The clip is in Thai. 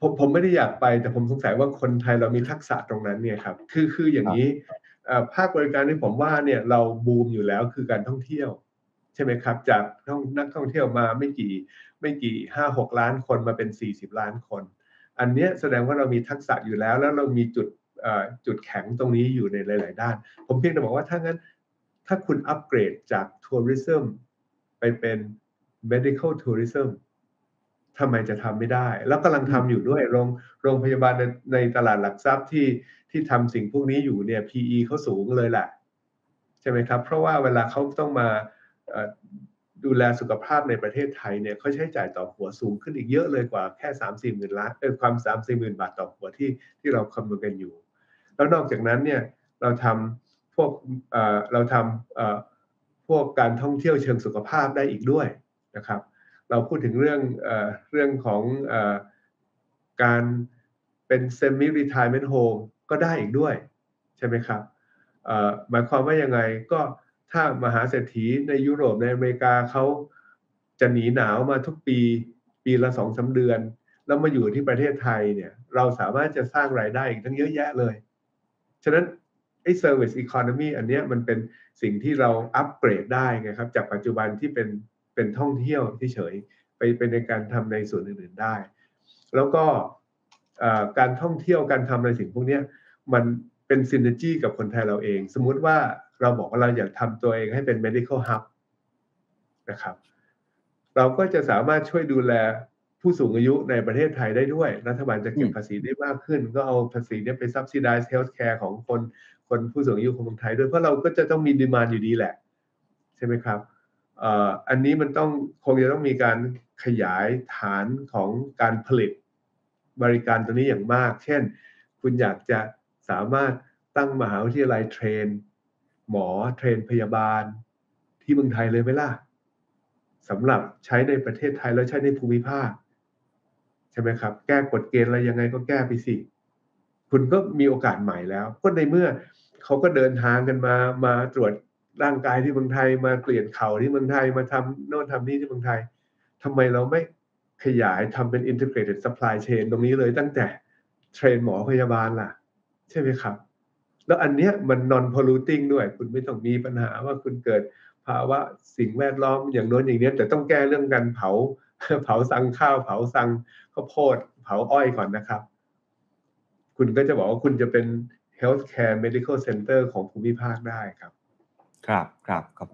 ผมผมไม่ได้อยากไปแต่ผมสงสัยว่าคนไทยเรามีทักษะตรงนั้นเนี่ยครับคือคืออย่างนี้ภาคบริการที่ผมว่าเนี่ยเราบูมอยู่แล้วคือการท่องเที่ยว ใช่ไหมครับ จากนักท่องเที่ยวมาไม่กี่ไม่กี่ห้าหกล้านคนมาเป็นสี่สิบล้านคน อันนี้แสดงว่าเรามีทักษะอยู่แล้ว แล้วเรามีจุดจุดแข็งตรงนี้อยู่ในหลาย ๆ ด้าน ผมเพียงแต่บอกว่าถ้างั้น ถ้าคุณอัปเกรดจากทัวริซึมไปเป็น medical tourism ทำไมจะทำไม่ได้ แล้วกำลังทำอยู่ด้วยโรงโรงพยาบาลในในตลาดหลักทรัพย์ที่ที่ทำสิ่งพวกนี้อยู่เนี่ย PE เขาสูงเลยแหละใช่ไหมครับ เพราะว่าเวลาเขาต้องมาดูแลสุขภาพในประเทศไทยเนี่ยเขาใช้จ่ายต่อหัวสูงขึ้นอีกเยอะเลยกว่าแค่สามสี่หมื่นล้านเออความสามสี่หมื่นบาทต่อหัวที่ที่เราคำนวณกันอยู่ แล้วนอกจากนั้นเนี่ยเราทำพวกเเราทำพวกการท่องเที่ยวเชิงสุขภาพได้อีกด้วยนะครับ เราพูดถึงเรื่องเอเรื่องของอการเป็น semi retirement home ก็ได้อีกด้วย ใช่ไหมครับหมายความว่ายังไงก็ถ้ามหาเศรษฐีในยุโรปในอเมริกาเขาจะหนีหนาวมาทุกปีปีละสองสาเดือน แล้วมาอยู่ที่ประเทศไทยเนี่ยเราสามารถจะสร้างรายได้อีกทั้งเยอะแยะเลย ฉะนั้นไอ้ service economy อันนี้มันเป็นสิ่งที่เราอัปเกรดได้ไงครับ จากปัจจุบันที่เป็น เป็นท่องเที่ยวที่เฉยไปเป็นในการทำในส่วนอื่นๆได้ แล้วก็การท่องเที่ยวการทำในสิ่งพวกนี้มันเป็นซินเนจีกับคนไทยเราเอง สมมุติว่าเราบอกว่าเราอยากทำตัวเองให้เป็น medical hub นะครับ เราก็จะสามารถช่วยดูแลผู้สูงอายุในประเทศไทยได้ด้วย รัฐบาลจะเก็บภาษีได้มากขึ้น ก็เอาภาษีนี้ไป subsidize healthcare ของคนคนผู้สูงอายุของเมืองไทยด้วย เพราะเราก็จะต้องมีดีมานอยู่ดีแหละ ใช่ไหมครับ อันนี้มันต้องคงจะต้องมีการขยายฐานของการผลิตบริการตัวนี้อย่างมาก เช่น คุณอยากจะสามารถตั้งมหาวิทยาลัยเทรน หมอเทรนพยาบาล ที่เมืองไทยเลยไหมล่ะสำหรับใช้ในประเทศไทยแล้วใช้ในภูมิภาค ใช่ไหมครับ แก้กฎเกณฑ์อะไรยังไงก็แก้ไปสิ คุณก็มีโอกาสใหม่แล้ว ก็ในเมื่อเขาก็เดินทางกันมามาตรวจ ร่างกายที่เมืองไทยมาเปลี่ยนเข่าที่เมืองไทยมาทำโน่นทำนี่ที่เมืองไทยทำไมเราไม่ขยายทำเป็น integrated supply chain ตรงนี้เลยตั้งแต่เทรนหมอพยาบาลล่ะ ใช่ไหมครับ แล้วอันเนี้ยมัน non polluting ด้วย คุณไม่ต้องมีปัญหาว่าคุณเกิดภาวะสิ่งแวดล้อมอย่างน้นอย่างนี้แต่ต้องแก้เรื่องการเผา เผาสังข้าว เผาสังข้าวโพด เผาอ้อยก่อนนะครับ คุณก็จะบอกว่าคุณจะเป็น healthcare medical center ของภูมิภาคได้ครับ ครับครับขอบ